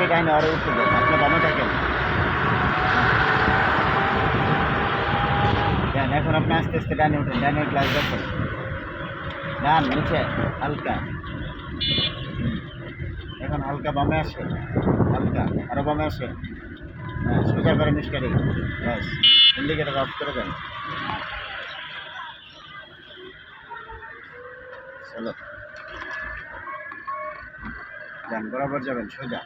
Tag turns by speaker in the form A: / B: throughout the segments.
A: আসছে ডাইনে আরও উঠতে দেন আপনি থাকেন। দেন, এখন আপনি আস্তে আস্তে ডাইনে উঠেন। ডাইনের গ্লাস দেখুন ডান, নিচে, হালকা। এখন হালকা বামে আসে হালকা, আরও বামে আসে হ্যাঁ সোজা করেন স্টারি ব্যাস ইন্ডিকেটার অফ করে দেন। চলো। যান বরাবর যাবেন সোজা।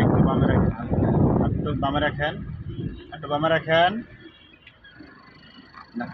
A: একটু বামে রাখেন একটু বামে রাখেন। না।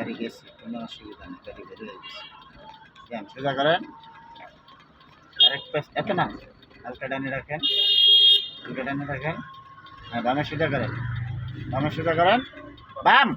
A: গাড়ি গেছে, কোনো অসুবিধা নেই, গাড়ি বেরিয়ে গেছে। কেন সোজা করেন। আরেক পাশ, এত না, হালকা ডানে রাখেন, হালকা ডানে রাখেন। হ্যাঁ বামে সোজা করেন। বামে সোজা করেন। বাম!